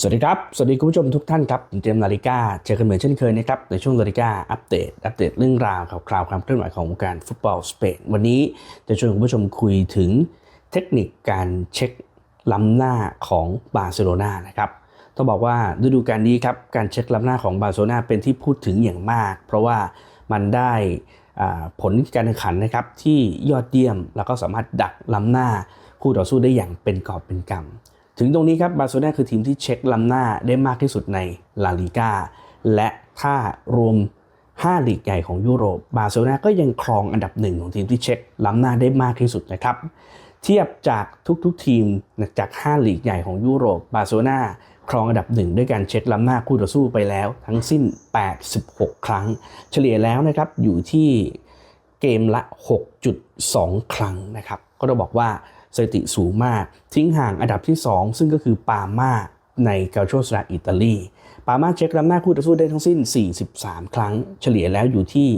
สวัสดีครับ สวัสดีคุณผู้ชมทุกท่านครับผมเจมส์นาฬิกาเจอกันเหมือนเช่นเคยนะครับ ในช่วงนาฬิกาอัปเดต อัปเดตเรื่องราวข่าวคราวความเคลื่อนไหวของวงการฟุตบอลสเปนวันนี้จะชวนคุณผู้ชมคุยถึงเทคนิคการเช็คล้ำหน้าของบาร์เซโลนานะครับต้องบอกว่าฤดูกาลนี้ครับการเช็คล้ำหน้าของบาร์เซโลนาเป็นที่พูดถึงอย่างมาก เพราะว่ามันได้ผลการแข่งขันนะครับที่ยอดเยี่ยมแล้วก็สามารถดักล้ำหน้าคู่ต่อสู้ได้อย่างเป็นกอบเป็นกำ ถึงตรงนี้ครับบาร์เซโลนาคือทีมที่เช็คล้ำหน้าได้มากที่สุดในลาลิกาและถ้ารวม 5 ลีกใหญ่ของยุโรป บาร์เซโลนาก็ยังครองอันดับหนึ่งของทีมที่เช็คล้ำหน้าได้มากที่สุดนะครับ เทียบจากทุกๆทีมจาก 5 ลีกใหญ่ของยุโรป บาร์เซโลนาครองอันดับหนึ่งด้วยการเช็คล้ำหน้าคู่ต่อสู้ไปแล้ว ทั้งสิ้น 86 ครั้ง เฉลี่ยแล้วนะครับอยู่ที่เกมละ 6.2 ครั้งนะครับ ก็ต้องบอกว่า สถิติสูงมาก ทิ้งห่างอันดับที่ 2 ซึ่งก็คือปาร์มาในกาโชสราอิตาลีปาร์มาเช็คล้ำหน้าคู่ต่อสู้ได้ทั้งสิ้น 43 ครั้ง เฉลี่ยแล้วอยู่ที่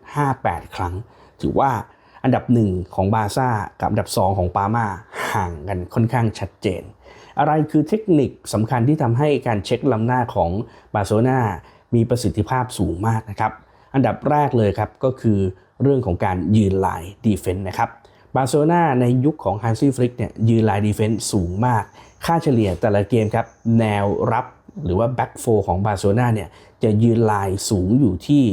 3.58 ครั้ง ถือว่าอันดับหนึ่งของบาซ่ากับอันดับ 2 ของปาร์มาห่างกันค่อนข้างชัดเจน อะไรคือเทคนิคสำคัญที่ทำให้การเช็คล้ำหน้าของบาร์เซนามีประสิทธิภาพสูงมากนะครับ อันดับแรกเลยครับก็คือเรื่องของการยืนลายดีเฟนต์นะครับ บาร์เซโลนาในยุคของฮันซี่ฟลิกเนี่ยยืนลายดีเฟนต์สูงมาก ค่าเฉลี่ยแต่ละเกมครับ แนวรับหรือว่าแบ็กโฟของบาร์เซโลนาเนี่ยจะยืนลายสูงอยู่ที่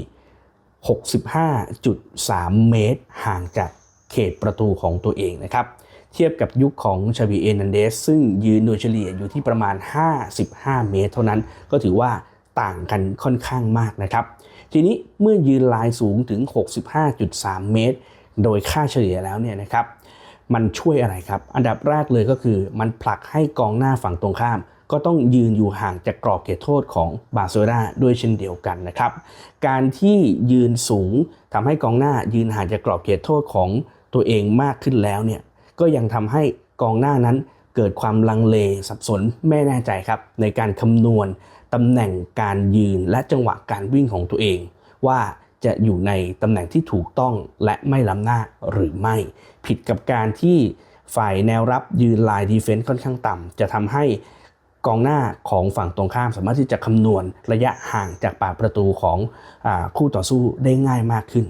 65.3 เมตร ห่างจากเขตประตูของตัวเองนะครับ เทียบกับยุคของชาบีเอนันเดส ซึ่งยืนโดยเฉลี่ยอยู่ที่ประมาณ 55 เมตร เท่านั้นก็ถือว่าต่างกันค่อนข้างมากนะครับ ทีนี้เมื่อยืนลายสูงถึง 65.3 เมตร โดยค่าเฉลี่ยแล้วเนี่ยนะครับมันช่วยอะไรครับ อันดับแรกเลยก็คือมันผลักให้กองหน้าฝั่งตรงข้าม ก็ต้องยืนอยู่ห่างจากกรอบเขตโทษของบาร์เซโลนาด้วยเช่นเดียวกันนะครับ การที่ยืนสูงทำให้กองหน้ายืนห่างจากกรอบเขตโทษของตัวเองมากขึ้นแล้วเนี่ยก็ยังทำให้กองหน้านั้นเกิดความลังเลสับสนไม่แน่ใจครับ ในการคำนวณตำแหน่งการยืนและจังหวะการวิ่งของตัวเอง ว่า จะอยู่ในตำแหน่งที่ถูกต้องและไม่ล้ำหน้าหรือไม่ ผิดกับการที่ฝ่ายแนวรับยืนลายดีเฟนซ์ค่อนข้างต่ำจะทำให้กองหน้าของฝั่งตรงข้ามสามารถที่จะคำนวณระยะห่างจากปากประตูของอคู่ต่อสู้ได้ง่ายมากขึ้น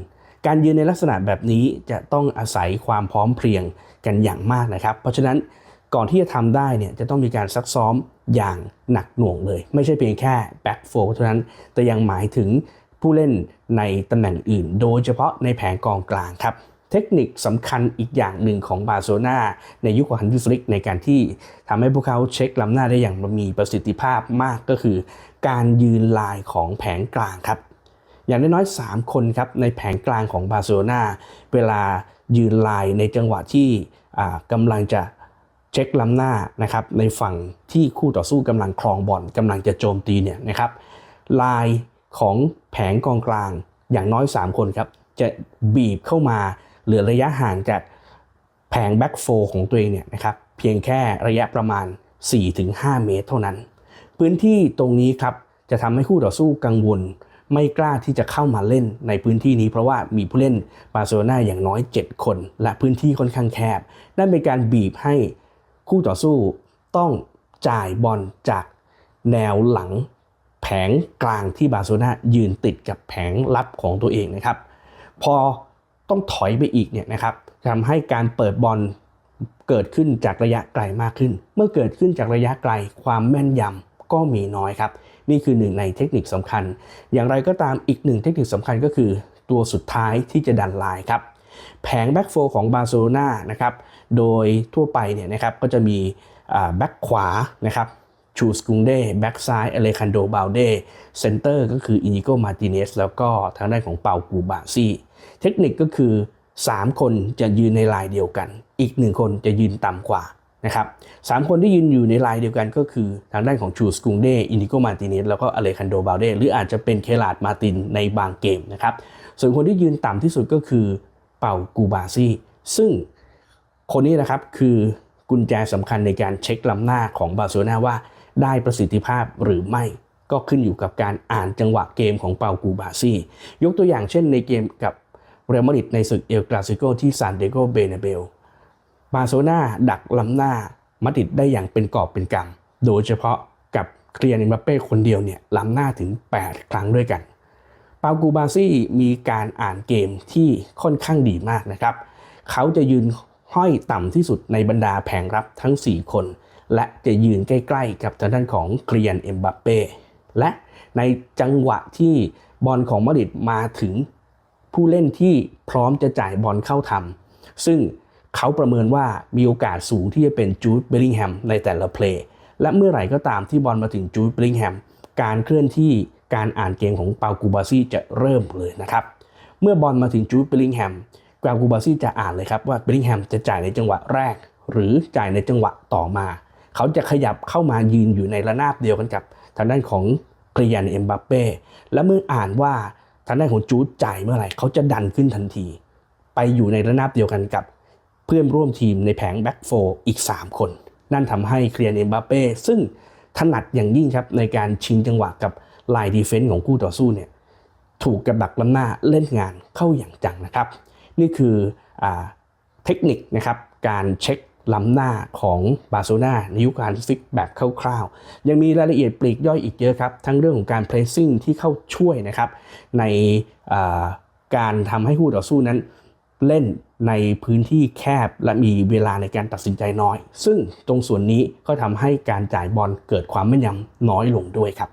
การยืนในลักษณะแบบนี้จะต้องอาศัยความพร้อมเพรียงกันอย่างมากนะครับ เพราะฉะนั้นก่อนที่จะทำได้เนี่ยจะต้องมีการซักซ้อมอย่างหนักหน่วงเลย ไม่ใช่เพียงแค่แบ็กโฟเท่านั้นแต่ยังหมายถึง ผู้เล่นในตำแหน่งอื่น โดยเฉพาะในแผงกองกลางครับเทคนิคสำคัญอีกอย่างหนึ่งของบาร์เซโลนาในยุคของฮันดิฟลิกในการที่ทำให้พวกเขาเช็คล้ำหน้าได้อย่างมีประสิทธิภาพมากก็คือ การยืนลายของแผงกลางครับ อย่างน้อยๆ3คนครับในแผงกลางของบาร์เซโลนาเวลายืนลายในจังหวะที่กำลังจะเช็คล้ำหน้านะครับในฝั่งที่คู่ต่อสู้กำลังครองบอลกำลังจะโจมตีเนี่ยนะครับลาย ของแผงกองกลางอย่างน้อย 3 คนครับ จะบีบเข้ามาเหลือระยะห่างจากแผงแบ็กโฟของตัวเองเนี่ยนะครับเพียงแค่ระยะประมาณ 4-5 เมตรเท่านั้น พื้นที่ตรงนี้ครับจะทำให้คู่ต่อสู้กังวล ไม่กล้าที่จะเข้ามาเล่นในพื้นที่นี้เพราะว่ามีผู้เล่นบาร์เซโลนาอย่างน้อย 7 คน และพื้นที่ค่อนข้างแคบนั่นเป็นการบีบให้คู่ต่อสู้ต้องจ่ายบอลจากแนวหลัง งกลางที่บาร์เซโลนายืนติดกับแผงรับของตัวเองนะครับ พอต้องถอยไปอีกเนี่ยนะครับทำให้การเปิดบอลเกิดขึ้นจากระยะไกลมากขึ้น เมื่อเกิดขึ้นจากระยะไกลความแม่นยำก็มีน้อยครับ นี่คือหนึ่งในเทคนิคสำคัญ อย่างไรก็ตามอีกหนึ่งเทคนิคสำคัญก็คือตัวสุดท้ายที่จะดันลายครับ แผงแบ็กโฟของบาร์เซโลนานะครับ โดยทั่วไปเนี่ยนะครับก็จะมีแบ็กขวานะครับ ชูสกุงเด้แบ็กซ้ายอเลคันโดบาลเด้เซนเตอร์ก็คืออินิโกมาติเนสแล้วก็ทางด้านของเปากูบาซี่เทคนิคก็คือ 3 คนจะยืนในลายเดียวกัน อีก 1 คนจะยืนต่ำกว่านะครับสามคนที่ยืนอยู่ในลายเดียวกันก็คือทางด้านของชูสกุงเดอินิโกมาติเนสแล้วก็อเลคันโดบาลเดหรืออาจจะเป็นเคลาดมาตินในบางเกมนะครับส่วนคนที่ยืนต่ำที่สุดก็คือเปากูบาซี่ซึ่งคนนี้นะครับคือกุญแจสำคัญในการเช็คล้ำหน้าของบาร์เซโลนาว่า ได้ประสิทธิภาพหรือไม่ก็ขึ้นอยู่กับการอ่านจังหวะเกมของเปากูบาซียกตัวอย่างเช่นในเกมกับเรอัลมาดริดในศึกเอลกลาซิโกที่ซานเดโกเบเนเบลบาร์เซนาดักล้ำหน้ามาดริดได้อย่างเป็นกอบเป็นกำโดยเฉพาะกับเคลียร์เอ็มบัปเป้คนเดียวเนี่ยล้ำหน้าถึง 8 ครั้งด้วยกันปากูบาซี่มีการอ่านเกมที่ค่อนข้างดีมากนะครับ เขาจะยืนห้อยต่ำที่สุดในบรรดาแผงรับทั้ง 4 คน และจะยืนใกล้ๆกับทางด้านของเคลียนเอ็มบัปเป้และในจังหวะที่บอลของมาดริดมาถึงผู้เล่นที่พร้อมจะจ่ายบอลเข้าทำซึ่งเขาประเมินว่ามีโอกาสสูงที่จะเป็นจูดเบลลิงแฮมในแต่ละเพลย์และเมื่อไหร่ก็ตามที่บอลมาถึงจูดเบลลิงแฮมการเคลื่อนที่การอ่านเกมของเปากูบาซี่จะเริ่มเลยนะครับ เมื่อบอลมาถึงจูดเบลลิงแฮมกรากูบาซี่จะอ่านเลยครับว่าเบลลิงแฮมจะจ่ายในจังหวะแรก หรือจ่ายในจังหวะต่อมา เขาจะขยับเข้ามายืนอยู่ในระนาบเดียวกันกับทางด้านของเกรียนเอ็มบัปเป้และเมื่ออ่านว่าทางด้านของจูดจ่ายเมื่อไหร่เขาจะดันขึ้นทันที ไปอยู่ในระนาบเดียวกันกับ เพื่อนร่วมทีมในแผงแบ็กโฟอีก 3 คน นั่นทำให้เคลียนเอ็มบัปเป้ซึ่งถนัดอย่างยิ่งครับในการชิงจังหวะกับลายดีเฟนส์ของคู่ต่อสู้เนี่ยถูกกับดักล้ำหน้าเล่นงานเข้าอย่างจังนะครับ นี่คืออเทคนิคนะครับการเช็ค ล้ำหน้าของบาร์เซโลนาในยุคการฟิกแบบคร่าวๆ ยังมีรายละเอียดปลีกย่อยอีกเยอะครับ ทั้งเรื่องของการเพรสซิ่งที่เข้าช่วยนะครับ ในการทำให้คู่ต่อสู้นั้นเล่นในพื้นที่แคบและมีเวลาในการตัดสินใจน้อย ซึ่งตรงส่วนนี้ก็ทำให้การจ่ายบอลเกิดความแม่นยำน้อยลงด้วยครับ